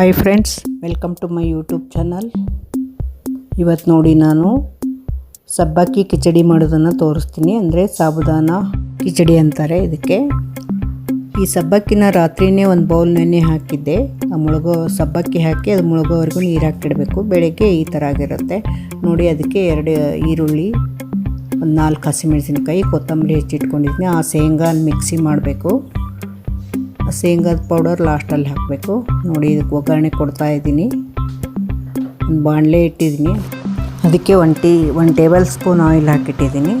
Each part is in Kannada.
Hi friends welcome to my YouTube channel ಇವತ್ತು ನೋಡಿ ನಾನು ಸಬ್ಬಕ್ಕಿ ಕಿಚಡಿ ಮಾಡೋದನ್ನು ತೋರಿಸ್ತೀನಿ. ಅಂದರೆ ಸಾಬುದಾನ ಕಿಚಡಿ ಅಂತಾರೆ ಇದಕ್ಕೆ. ಈ ಸಬ್ಬಕ್ಕಿನ ರಾತ್ರಿನೇ ಒಂದು ಬೌಲ್ ನೆನೆ ಹಾಕಿದ್ದೆ. ಆ ಮುಳುಗೋ ಸಬ್ಬಕ್ಕಿ ಹಾಕಿ ಅದು ಮುಳುಗೋವರೆಗೂ ನೀರು ಹಾಕಿಡಬೇಕು ಬೆಳಗ್ಗೆ ಈ ಥರ ಆಗಿರುತ್ತೆ. ನೋಡಿ ಅದಕ್ಕೆ ಎರಡು ಈರುಳ್ಳಿ, ಒಂದು ನಾಲ್ಕು ಹಸಿಮೆಣಸಿನಕಾಯಿ, ಕೊತ್ತಂಬರಿ ಹೆಚ್ಚಿಟ್ಕೊಂಡಿದ್ದೀನಿ ಆ ಶೇಂಗಾನ ಮಿಕ್ಸಿ ಮಾಡಬೇಕು. ಶೇಂಗಾದ ಪೌಡರ್ ಲಾಸ್ಟಲ್ಲಿ ಹಾಕಬೇಕು. ನೋಡಿ ಇದಕ್ಕೆ ಒಗ್ಗರಣೆ ಕೊಡ್ತಾ ಇದ್ದೀನಿ. ಒಂದು ಬಾಣಲೆ ಇಟ್ಟಿದ್ದೀನಿ. ಅದಕ್ಕೆ one tea one tablespoon oil ಹಾಕಿಟ್ಟಿದ್ದೀನಿ.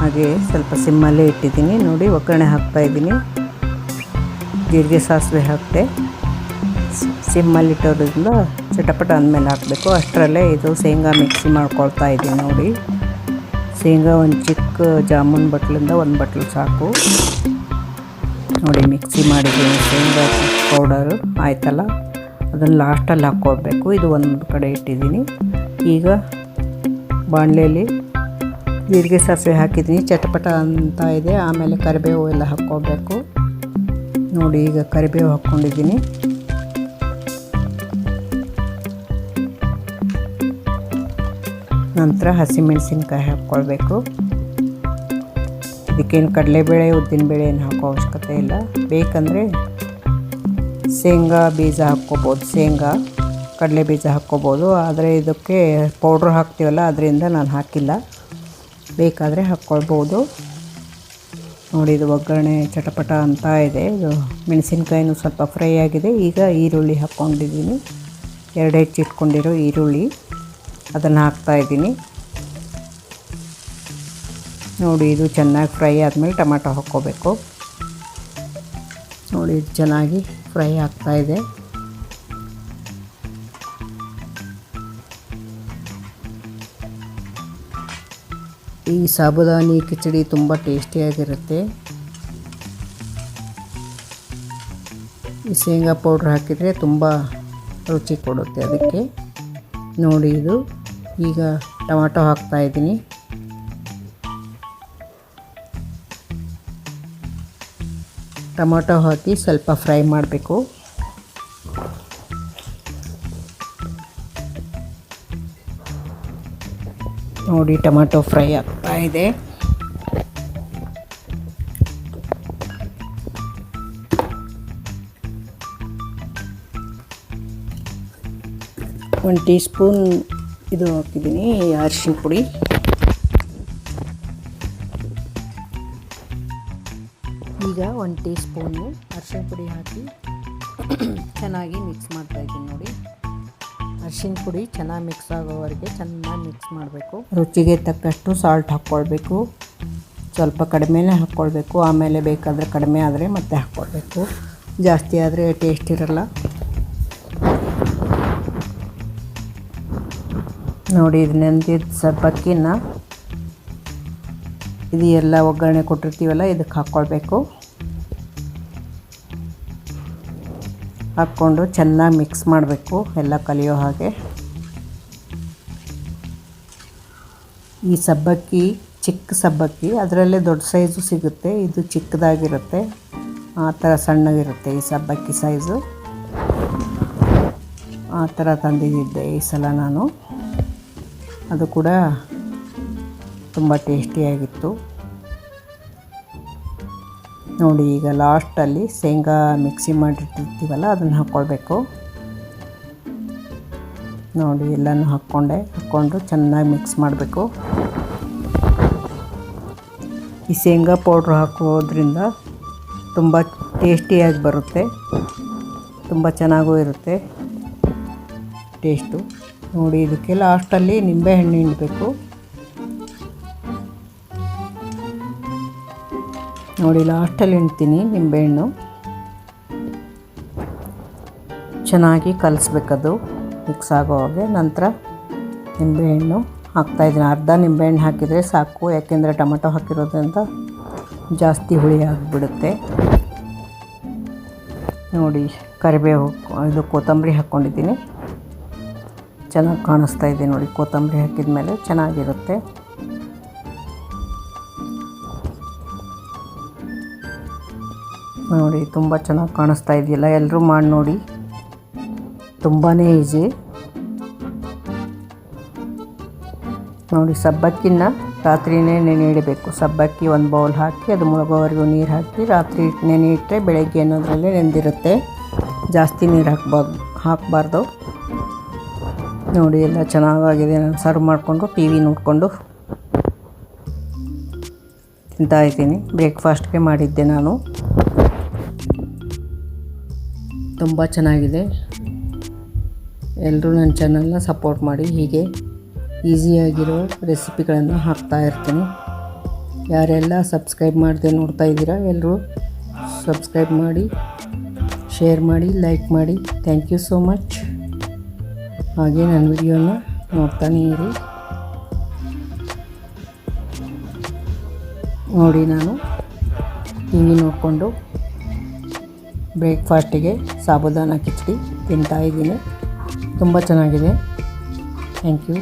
ಹಾಗೆ ಸ್ವಲ್ಪ ಸಿಮ್ಮಲ್ಲೇ ಇಟ್ಟಿದ್ದೀನಿ. ನೋಡಿ ಒಗ್ಗರಣೆ ಹಾಕ್ತಾ ಇದ್ದೀನಿ. ಜೀರಿಗೆ ಸಾಸಿವೆ ಹಾಕಿದೆ. ಸಿಮ್ಮಲ್ಲಿ ಇಟ್ಟೋದ್ರಿಂದ ಚಟಪಟ ಅಂದಮೇಲೆ ಹಾಕಬೇಕು. ಅಷ್ಟರಲ್ಲೇ ಇದು ಶೇಂಗಾ ಮಿಕ್ಸಿ ಮಾಡ್ಕೊಳ್ತಾ ಇದ್ದೀನಿ ನೋಡಿ. ಶೇಂಗಾ ಒಂದು ಚಿಕ್ಕ ಜಾಮೂನ್ ಬಟ್ಲಿಂದ ಒಂದು ಬಟ್ಲು ಸಾಕು. ನೋಡಿ ಮಿಕ್ಸಿ ಮಾಡಿದ್ದೀನಿ ಶೇಂಗಾ ಪೌಡರು, ಆಯ್ತಲ್ಲ? ಅದನ್ನು ಲಾಸ್ಟಲ್ಲಿ ಹಾಕ್ಕೋಬೇಕು ಇದು ಒಂದು ಕಡೆ ಇಟ್ಟಿದ್ದೀನಿ. ಈಗ ಬಾಣಲೆಯಲ್ಲಿ ಜೀರಿಗೆ ಸಾಸಿವೆ ಹಾಕಿದ್ದೀನಿ. ಚಟಪಟ ಅಂತ ಇದೆ. ಆಮೇಲೆ ಕರಿಬೇವು ಎಲ್ಲ ಹಾಕ್ಕೋಬೇಕು ನೋಡಿ ಈಗ ಕರಿಬೇವು ಹಾಕ್ಕೊಂಡಿದ್ದೀನಿ. ನಂತರ ಹಸಿಮೆಣಸಿನ್ಕಾಯಿ ಹಾಕ್ಕೊಳ್ಬೇಕು. ಇದಕ್ಕೇನು ಕಡಲೆಬೇಳೆ, ಉದ್ದಿನಬೇಳೆ ಏನು ಹಾಕೋ ಅವಶ್ಯಕತೆ ಇಲ್ಲ. ಬೇಕಂದರೆ ಶೇಂಗಾ ಬೀಜ ಹಾಕ್ಕೋಬೋದು. ಶೇಂಗಾ, ಕಡಲೆ ಬೀಜ ಹಾಕ್ಕೋಬೋದು. ಆದರೆ ಇದಕ್ಕೆ ಪೌಡ್ರ್ ಹಾಕ್ತೀವಲ್ಲ, ಅದರಿಂದ ನಾನು ಹಾಕಿಲ್ಲ. ಬೇಕಾದರೆ ಹಾಕ್ಕೊಳ್ಬೋದು. ನೋಡಿ, ಇದು ಒಗ್ಗರಣೆ ಚಟಪಟ ಅಂತ ಇದೆ. ಇದು ಮೆಣಸಿನ್ಕಾಯಿನೂ ಸ್ವಲ್ಪ ಫ್ರೈ ಆಗಿದೆ. ಈಗ ಈರುಳ್ಳಿ ಹಾಕ್ಕೊಂಡಿದ್ದೀನಿ. ಎರಡು ಹೆಚ್ಚಿಟ್ಕೊಂಡಿರೋ ಈರುಳ್ಳಿ. ಅದನ್ನು ಹಾಕ್ತಾಯಿದ್ದೀನಿ ನೋಡಿ ಇದು ಚೆನ್ನಾಗಿ ಫ್ರೈ ಆದಮೇಲೆ ಟೊಮೆಟೊ ಹಾಕ್ಕೋಬೇಕು. ನೋಡಿ ಇದು ಚೆನ್ನಾಗಿ ಫ್ರೈ ಆಗ್ತಾಯಿದೆ ಈ ಸಾಬುದಾನಿ ಕಿಚಡಿ ತುಂಬ ಟೇಸ್ಟಿಯಾಗಿರುತ್ತೆ ಈ ಶೇಂಗಾ ಪೌಡ್ರ್ ಹಾಕಿದರೆ ತುಂಬ ರುಚಿ ಕೊಡುತ್ತೆ ಅದಕ್ಕೆ. ನೋಡಿ ಇದು ಈಗ ಟೊಮೆಟೊ ಹಾಕ್ತಾಯಿದ್ದೀನಿ ಟೊಮೊಟೊ ಹಾಕಿ ಸ್ವಲ್ಪ ಫ್ರೈ ಮಾಡಬೇಕು. ನೋಡಿ ಟೊಮೊಟೊ ಫ್ರೈ ಆಗ್ತಾ ಇದೆ. ಒಂದು ಟೀ ಸ್ಪೂನ್ ಇದು ಹಾಕಿದ್ದೀನಿ, ಅರಿಶಿನ ಪುಡಿ. ಒಂದು ಟೀ ಸ್ಪೂನು ಅರಿಶಿನ ಪುಡಿ ಹಾಕಿ ಚೆನ್ನಾಗಿ ಮಿಕ್ಸ್ ಮಾಡ್ತಾಯಿದ್ದೀನಿ ನೋಡಿ. ಅರಿಶಿನ ಪುಡಿ ಚೆನ್ನಾಗಿ ಮಿಕ್ಸ್ ಆಗೋವರೆಗೆ ಚೆನ್ನಾಗಿ ಮಿಕ್ಸ್ ಮಾಡಬೇಕು. ರುಚಿಗೆ ತಕ್ಕಷ್ಟು ಸಾಲ್ಟ್ ಹಾಕ್ಕೊಳ್ಬೇಕು. ಸ್ವಲ್ಪ ಕಡಿಮೆನೇ ಹಾಕ್ಕೊಳ್ಬೇಕು. ಆಮೇಲೆ ಬೇಕಾದರೆ ಕಡಿಮೆ ಆದರೆ ಮತ್ತೆ ಹಾಕ್ಕೊಳ್ಬೇಕು. ಜಾಸ್ತಿ ಆದರೆ ಟೇಸ್ಟ್ ಇರಲ್ಲ. ನೋಡಿ, ಇದು ನೆಂದಿದ್ದ ಸಬ್ಬಕ್ಕಿನ ಇದು ಎಲ್ಲ ಒಗ್ಗರಣೆ ಕೊಟ್ಟಿರ್ತೀವಲ್ಲ, ಇದಕ್ಕೆ ಹಾಕ್ಕೊಳ್ಬೇಕು. ಹಾಕ್ಕೊಂಡು ಚೆನ್ನಾಗಿ ಮಿಕ್ಸ್ ಮಾಡಬೇಕು. ಎಲ್ಲ ಕಲಿಯೋ ಹಾಗೆ. ಈ ಸಬ್ಬಕ್ಕಿ, ಚಿಕ್ಕ ಸಬ್ಬಕ್ಕಿ, ಅದರಲ್ಲೇ ದೊಡ್ಡ ಸೈಜು ಸಿಗುತ್ತೆ. ಇದು ಚಿಕ್ಕದಾಗಿರುತ್ತೆ. ಆ ಥರ ಸಣ್ಣಗಿರುತ್ತೆ ಈ ಸಬ್ಬಕ್ಕಿ ಸೈಜು. ಆ ಥರ ತಂದಿದ್ದೆ ಈ ಸಲ ನಾನು. ಅದು ಕೂಡ ತುಂಬ ಟೇಸ್ಟಿಯಾಗಿತ್ತು. ನೋಡಿ, ಈಗ ಲಾಸ್ಟಲ್ಲಿ ಶೇಂಗಾ ಮಿಕ್ಸಿ ಮಾಡಿಟ್ಟಿರ್ತೀವಲ್ಲ, ಅದನ್ನು ಹಾಕ್ಕೊಳ್ಬೇಕು ನೋಡಿ, ಎಲ್ಲನೂ ಹಾಕ್ಕೊಂಡೆ. ಹಾಕ್ಕೊಂಡು ಚೆನ್ನಾಗಿ ಮಿಕ್ಸ್ ಮಾಡಬೇಕು. ಈ ಶೇಂಗಾ ಪೌಡ್ರ್ ಹಾಕೋದ್ರಿಂದ ತುಂಬ ಟೇಸ್ಟಿಯಾಗಿ ಬರುತ್ತೆ. ತುಂಬ ಚೆನ್ನಾಗೂ ಇರುತ್ತೆ. ಟೇಸ್ಟು. ನೋಡಿ, ಇದಕ್ಕೆ ಲಾಸ್ಟಲ್ಲಿ ನಿಂಬೆಹಣ್ಣು ಹಿಂಡಬೇಕು. ನೋಡಿ ಲಾಸ್ಟಲ್ಲಿ ಇಣ್ತೀನಿ ನಿಂಬೆಹಣ್ಣು. ಚೆನ್ನಾಗಿ ಕಲಿಸ್ಬೇಕದು. ಮಿಕ್ಸ್ ಆಗೋ ಹಾಗೆ. ನಂತರ ನಿಂಬೆಹಣ್ಣು ಹಾಕ್ತಾಯಿದ್ದೀನಿ ಅರ್ಧ ನಿಂಬೆಹಣ್ಣು ಹಾಕಿದರೆ ಸಾಕು. ಯಾಕೆಂದರೆ ಟೊಮೆಟೊ ಹಾಕಿರೋದ್ರಿಂದ ಜಾಸ್ತಿ ಹುಳಿ ಆಗಿಬಿಡುತ್ತೆ. ನೋಡಿ, ಕರಿಬೇವು, ಇದು ಕೊತ್ತಂಬರಿ ಹಾಕ್ಕೊಂಡಿದ್ದೀನಿ ಚೆನ್ನಾಗಿ ಕಾಣಿಸ್ತಾ ಇದೆ ನೋಡಿ. ಕೊತ್ತಂಬರಿ ಹಾಕಿದ ಮೇಲೆ ಚೆನ್ನಾಗಿರುತ್ತೆ. ನೋಡಿ, ತುಂಬ ಚೆನ್ನಾಗಿ ಕಾಣಿಸ್ತಾ ಇದೆಯಲ್ಲ? ಎಲ್ಲರೂ ಮಾಡಿ ನೋಡಿ. ತುಂಬಾ ಈಸಿ. ನೋಡಿ ಸಬ್ಬಕ್ಕಿನ ರಾತ್ರಿನೇ ನೆನೆ ಇಡಬೇಕು ಸಬ್ಬಕ್ಕಿ ಒಂದು ಬೌಲ್ ಹಾಕಿ, ಅದು ಮುಳುಗೋವರೆಗೂ ನೀರು ಹಾಕಿ, ರಾತ್ರಿ ನೆನೆ ಇಟ್ಟರೆ ಬೆಳಗ್ಗೆ ಅನ್ನೋದ್ರಲ್ಲೇ ನೆಂದಿರುತ್ತೆ. ಜಾಸ್ತಿ ನೀರು ಹಾಕ್ಬಾರ್ದು, ಹಾಕಬಾರ್ದು. ನೋಡಿ, ಎಲ್ಲ ಚೆನ್ನಾಗಾಗಿದೆ. ನಾನು ಸರ್ವ್ ಮಾಡಿಕೊಂಡು ಟಿ ವಿ ನೋಡಿಕೊಂಡು ತಿಂತಾಯಿದ್ದೀನಿ ಬ್ರೇಕ್ಫಾಸ್ಟ್ಗೆ ಮಾಡಿದ್ದೆ ನಾನು. ತುಂಬ ಚೆನ್ನಾಗಿದೆ. ಎಲ್ಲರೂ ನನ್ನ ಚಾನಲ್ನ ಸಪೋರ್ಟ್ ಮಾಡಿ, ಹೀಗೆ ಈಸಿಯಾಗಿರೋ ರೆಸಿಪಿಗಳನ್ನು ಹಾಕ್ತಾ ಇರ್ತೀನಿ. ಯಾರೆಲ್ಲ ಸಬ್ಸ್ಕ್ರೈಬ್ ಮಾಡಿದೆ ನೋಡ್ತಾ ಇದ್ದೀರಾ ಎಲ್ಲರೂ ಸಬ್ಸ್ಕ್ರೈಬ್ ಮಾಡಿ, ಶೇರ್ ಮಾಡಿ, ಲೈಕ್ ಮಾಡಿ. Thank you so much. ಹಾಗೆ ನನ್ನ ವಿಡಿಯೋನ ನೋಡ್ತಾನೇ ಇರಿ. ನೋಡಿ ನಾನು ಟಿ ವಿ ನೋಡಿಕೊಂಡು ಬ್ರೇಕ್ಫಾಸ್ಟಿಗೆ ಸಾಬುದಾನ ಕಿಚಡಿ ತಿಂತಾ ಇದ್ದೀನಿ. ತುಂಬ ಚೆನ್ನಾಗಿದೆ. Thank you